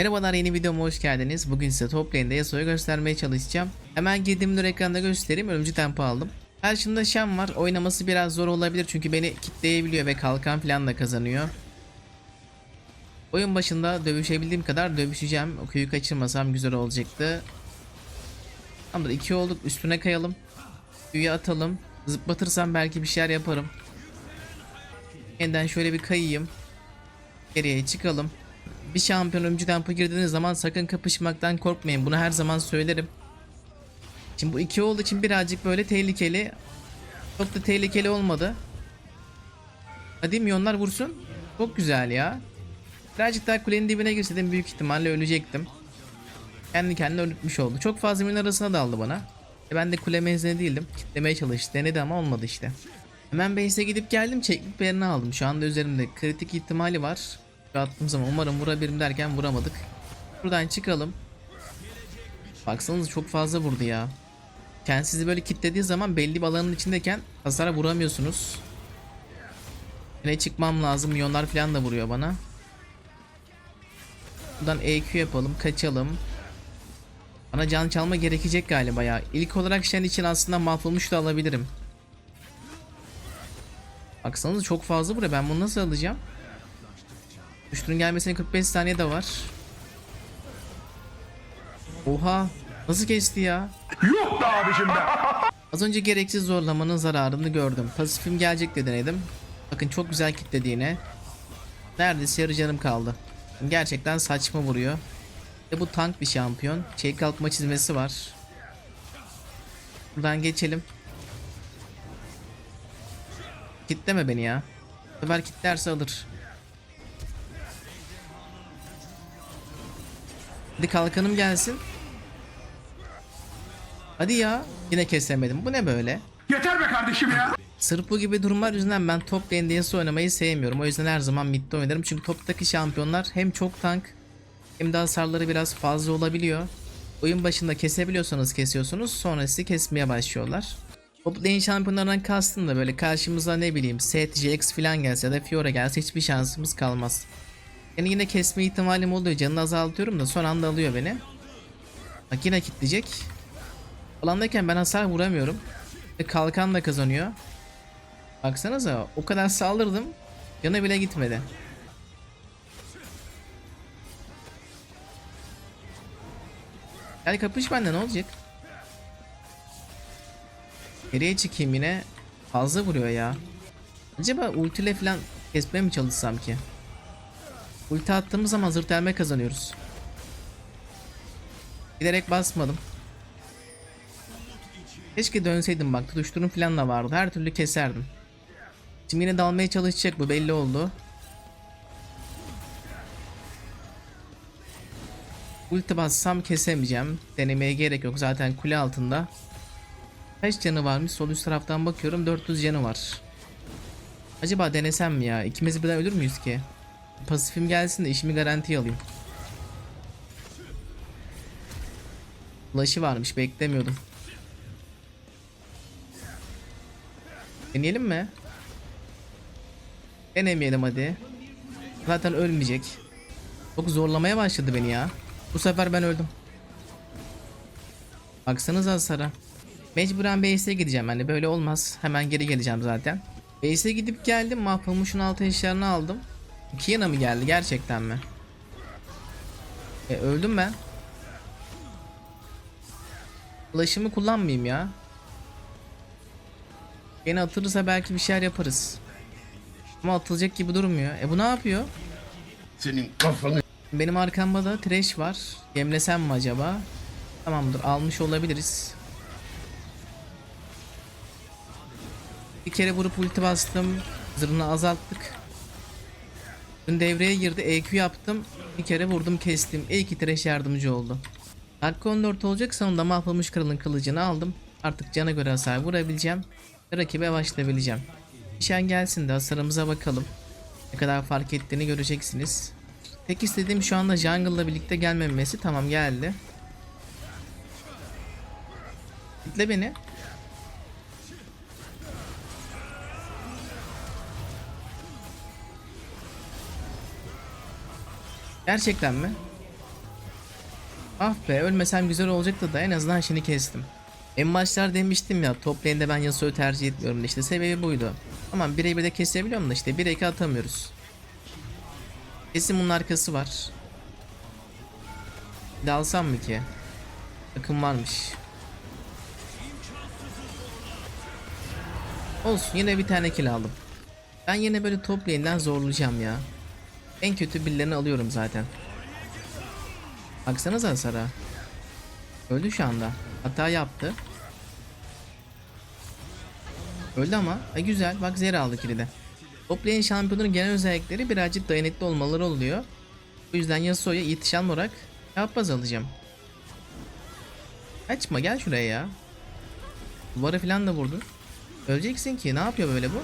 Merhabalar yeni videoma hoş geldiniz. Bugün size top lane'de Yasuo'yu göstermeye çalışacağım. Hemen girdiğimde ekranda göstereyim. Ölümcü tempo aldım. Karşımda Shen var. Oynaması biraz zor olabilir çünkü beni kitleyebiliyor ve kalkan falan da kazanıyor. Oyun başında dövüşebildiğim kadar dövüşeceğim. O köyü kaçırmasam güzel olacaktı. Tamamdır 2 olduk üstüne kayalım. Köyü atalım. Zıplatırsam belki bir şeyler yaparım. Yeniden şöyle bir kayayım. Geriye çıkalım. Bir şampiyon ömcü tempo girdiğiniz zaman sakın kapışmaktan korkmayın. Bunu her zaman söylerim. Şimdi bu iki olduğu için birazcık böyle tehlikeli. Çok da tehlikeli olmadı. Hadi milyonlar vursun. Çok güzel ya. Birazcık daha kulenin dibine girseydim büyük ihtimalle ölecektim. Kendi kendine öldürmüş oldu. Çok fazla milyon arasına daldı bana. E ben de kule menzili değildim. Kitlemeye çalıştı. Denedi ama olmadı işte. Hemen base'e gidip geldim. Çeklik birini aldım. Şu anda üzerimde kritik ihtimali var. Attığım zaman umarım vurabilirim derken vuramadık. Buradan çıkalım. Baksanıza çok fazla vurdu ya. Kendinizi böyle kilitlediği zaman belli bir alanın içindeyken hasara vuramıyorsunuz. Yine çıkmam lazım. Milyonlar falan da vuruyor bana. Buradan EQ yapalım. Kaçalım. Bana can çalma gerekecek galiba ya. İlk olarak Shen için aslında mahvolmuş da alabilirim. Baksanıza çok fazla buraya. Ben bunu nasıl alacağım? Üstünün gelmesine 45 saniye de var. Oha. Nasıl kesti ya? Yok be abicim be. Az önce gereksiz zorlamanın zararını gördüm. Pasifim gelecek de denedim. Bakın çok güzel kitledi yine. Neredeyse yarı canım kaldı. Gerçekten saçma vuruyor. Ve bu tank bir şampiyon. Çelik kalkma çizmesi var. Buradan geçelim. Kitleme beni ya. Bu sefer kitlerse alır. Hadi kalkanım gelsin. Hadi ya. Yine kesemedim. Bu ne böyle? Yeter be kardeşim ya. Sırf bu gibi durumlar yüzünden ben top lane DS oynamayı sevmiyorum. O yüzden her zaman midde oynarım. Çünkü toptaki şampiyonlar hem çok tank hem de hasarları biraz fazla olabiliyor. Oyun başında kesebiliyorsanız kesiyorsunuz. Sonra sizi kesmeye başlıyorlar. Top lane şampiyonlarından kastım da böyle karşımıza ne bileyim Seth, Jax falan gelse ya da Fiora gelse hiçbir şansımız kalmaz. Yani yine kesme ihtimalim oluyor. Canını azaltıyorum da son anda alıyor beni. Bak yine kitleyecek. Alandayken ben hasar vuramıyorum. Ve kalkan da kazanıyor. Baksanıza o kadar saldırdım. Yana bile gitmedi. Gel kapış bende ne olacak? Nereye çıkayım yine? Fazla vuruyor ya. Acaba ultiyle falan kesmeye mi çalışsam ki? Ulti attığımız zaman zırt elme kazanıyoruz. Giderek basmadım. Keşke dönseydim bak tutuşturum falan da vardı. Her türlü keserdim. Şimdi yine dalmaya çalışacak bu belli oldu. Ulti bassam kesemeyeceğim. Denemeye gerek yok zaten kule altında. Kaç canı varmış sol üst taraftan bakıyorum 400 canı var. Acaba denesem mi ya? İkimiz birden ölür müyüz ki? Pasifim gelsin de işimi garantiye alayım. Flash'ı varmış beklemiyordum. Deneyelim mi? Denemeyelim hadi. Zaten ölmeyecek. Çok zorlamaya başladı beni ya. Bu sefer ben öldüm. Baksanıza hasara. Mecburen base'e gideceğim hani böyle olmaz. Hemen geri geleceğim zaten. Base'e gidip geldim. Mahvolmuş'un altı eşyalarını aldım. Kiana mı geldi gerçekten mi? E öldüm ben. Flash'ımı kullanmayayım ya. Beni atılırsa belki bir şeyler yaparız. Ama atılacak gibi durmuyor. E bu ne yapıyor? Senin kafanı. Benim arkamda da trash var. Gemlesem mi acaba? Tamamdır almış olabiliriz. Bir kere vurup ulti bastım. Zırhını azalttık. Dün devreye girdi. EQ yaptım. Bir kere vurdum kestim. İyi ki trash yardımcı oldu. Dakika 14 olacak sonunda mahvolmuş kralın kılıcını aldım. Artık cana göre hasar vurabileceğim. Ve rakibe yavaşlayabileceğim. Nişan gelsin de hasarımıza bakalım. Ne kadar fark ettiğini göreceksiniz. Tek istediğim şu anda jungle'la birlikte gelmemesi. Tamam geldi. Kitle beni. Gerçekten mi? Ah be ölmesem güzel olacaktı da en azından şimdi kestim. En başlar demiştim ya top lane'de ben Yasuo'yu tercih etmiyorum işte sebebi buydu. Tamam birebir de kesebiliyorum da işte 1-2 atamıyoruz. Kesin bunun arkası var. Bir de alsam mı ki? Takım varmış. Olsun yine bir tane kill aldım. Ben yine böyle top lane'den zorlayacağım ya. En kötü birilerini alıyorum zaten. Baksanıza hasara. Öldü şu anda. Hata yaptı. Öldü ama. E güzel. Bak zeri aldı kilide. Top lane şampiyonun genel özellikleri birazcık dayanıklı olmaları oluyor. Bu yüzden Yasuo'ya yetişen olarak yapmaz alacağım. Kaçma gel şuraya ya. Duvara falan da vurdun. Öleceksin ki ne yapıyor böyle bu?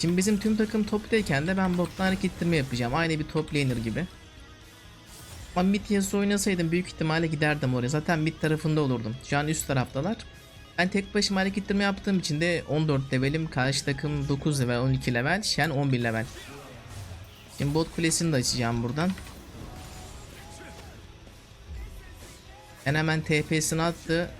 Şimdi bizim tüm takım toptayken de ben bottan hareket ettirme yapacağım. Aynı bir top laner gibi. Ama mid Yasuo oynasaydım büyük ihtimalle giderdim oraya. Zaten mid tarafında olurdum. Şu an üst taraftalar. Ben tek başıma hareket ettirme yaptığım için de 14 levelim. Karşı takım 9 level, 12 level. Shen 11 level. Şimdi bot kulesini de açacağım buradan. Ben hemen TP'sini attı.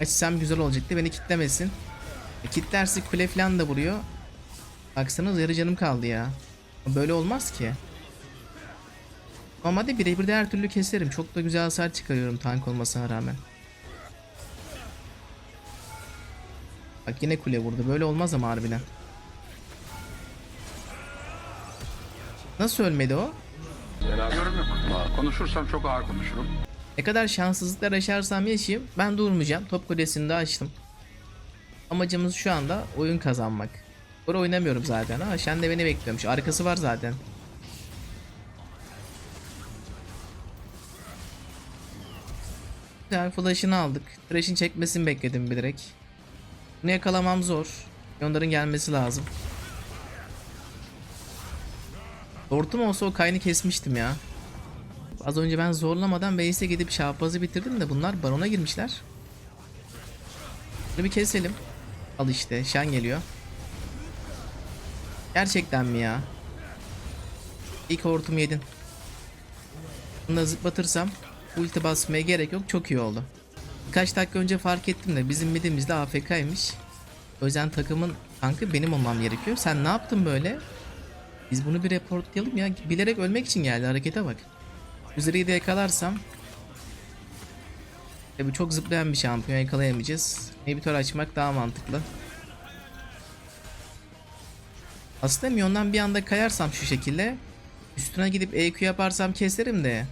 Açsam güzel olacaktı. Beni kitlemesin. E, kitlerse kule falan da vuruyor. Baksanız yarı canım kaldı ya. Böyle olmaz ki. Normalde birebir de her türlü keserim. Çok da güzel hasar çıkarıyorum tank olmasına rağmen. Bak yine kule vurdu. Böyle olmaz ama harbiden. Nasıl ölmedi o? Yorum yok. Konuşursam çok ağır konuşurum. Ne kadar şanssızlıklar yaşarsam yaşayayım ben durmayacağım. Top kulesini de açtım. Amacımız şu anda oyun kazanmak. Burada oynamıyorum zaten ama Shen de beni bekliyormuş. Arkası var zaten. Güzel flash'ını aldık. Thresh'in çekmesini bekledim bilerek. Bunu yakalamam zor. Onların gelmesi lazım. Hortum olsa o kayını kesmiştim ya. Az önce ben zorlamadan base'e gidip şahbazı bitirdim de bunlar barona girmişler. Bunu bir keselim. Al işte Shen geliyor. Gerçekten mi ya? İlk hortumu yedin. Bunu zıplatırsam ulti basmaya gerek yok çok iyi oldu. Birkaç dakika önce fark ettim de bizim midimiz de AFK'ymış. O yüzden takımın tankı benim olmam gerekiyor. Sen ne yaptın böyle? Biz bunu bir reportlayalım ya. Bilerek ölmek için geldi harekete bak. Üzeriyi de yakalarsam Tabi çok zıplayan bir şampiyon yakalayamayacağız. Inhibitor açmak daha mantıklı. Aslında Mion'dan bir anda kayarsam şu şekilde üstüne gidip EQ yaparsam keserim de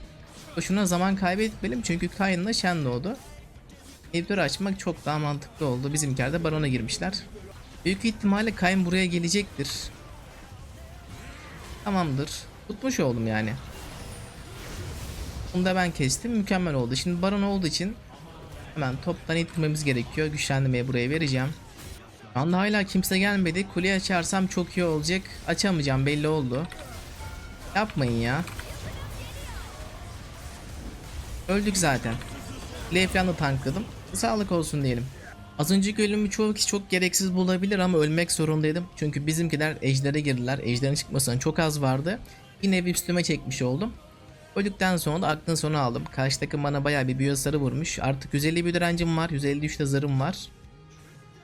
boşuna zaman kaybetmeyelim çünkü Kayn'la Shen doğdu. Inhibitor açmak çok daha mantıklı oldu. Bizimkiler de Baron'a girmişler. Büyük ihtimalle Kayn buraya gelecektir. Tamamdır. Tutmuş oldum yani. Bunu da ben kestim. Mükemmel oldu. Şimdi baron olduğu için hemen toptan ittirmemiz gerekiyor. Güçlendirmeyi buraya vereceğim. Şu hala kimse gelmedi. Kuleyi açarsam çok iyi olacak. Açamayacağım belli oldu. Yapmayın ya. Öldük zaten. Kuleyi falan da tankladım. Sağlık olsun diyelim. Az önceki ölümü çoğu kişi çok gereksiz bulabilir ama ölmek zorundaydım. Çünkü bizimkiler ejdere girdiler. Ejderin çıkmasına çok az vardı. Bir nevi üstüme çekmiş oldum. Öldükten sonra da aklın sonu aldım. Karşı takım bana bayağı bir büyü hasarı vurmuş. Artık 150 bir direncim var. 153 de zarım var.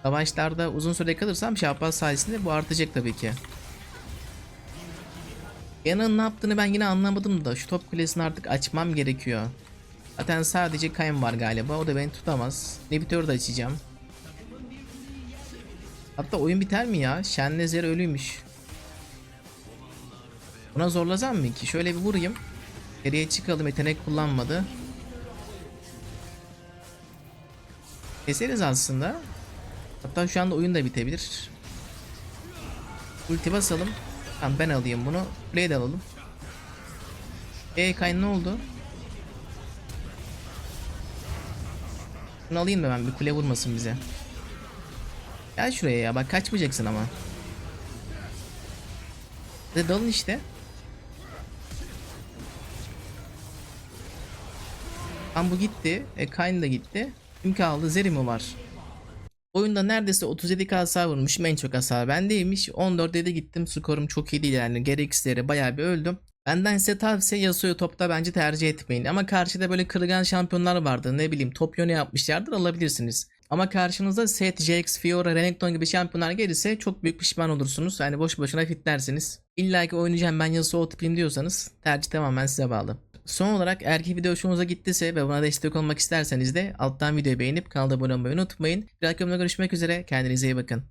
Savaşlarda uzun süre kalırsam Şahbaz sayesinde bu artacak tabii ki. Yanın ne yaptığını ben yine anlamadım da şu top kulesini artık açmam gerekiyor. Zaten sadece Kayn var galiba. O da beni tutamaz. Nebitörü de açacağım. Hatta oyun biter mi ya? Shen'le Zer ölüymüş. Buna zorlasam mı ki? Şöyle bir vurayım. Geriye çıkalım yetenek kullanmadı. Keseriz aslında. Hatta şu anda oyun da bitebilir. Ulti basalım. Tamam ben alayım bunu. Play de alalım. E kayn ne oldu? Bunu alayım da ben bir kule vurmasın bize. Gel şuraya ya bak kaçmayacaksın ama. De dalın işte. Tam bu gitti. E Kayn da gitti. Kim kaldı? Zeri mi var? Oyunda neredeyse 37k hasar vurmuşum. En çok hasar bendeymiş. 14'e de gittim. Skorum çok iyi değil yani. Gereksizlere bayağı bir öldüm. Benden size tavsiye Yasuo'yu topta bence tercih etmeyin. Ama karşıda böyle kırılgan şampiyonlar vardı. Ne bileyim top yöne yapmışlardır alabilirsiniz. Ama karşınızda Seth, Jax, Fiora, Renekton gibi şampiyonlar gelirse çok büyük pişman olursunuz. Yani boş boşuna fitlersiniz. İlla ki oynayacağım ben Yasuo tipiyim diyorsanız tercih tamamen size bağlı. Son olarak ki video hoşunuza gittiyse ve buna destek olmak isterseniz de alttan videoyu beğenip kanala abone olmayı unutmayın. Bir dahaki görüşmek üzere. Kendinize iyi bakın.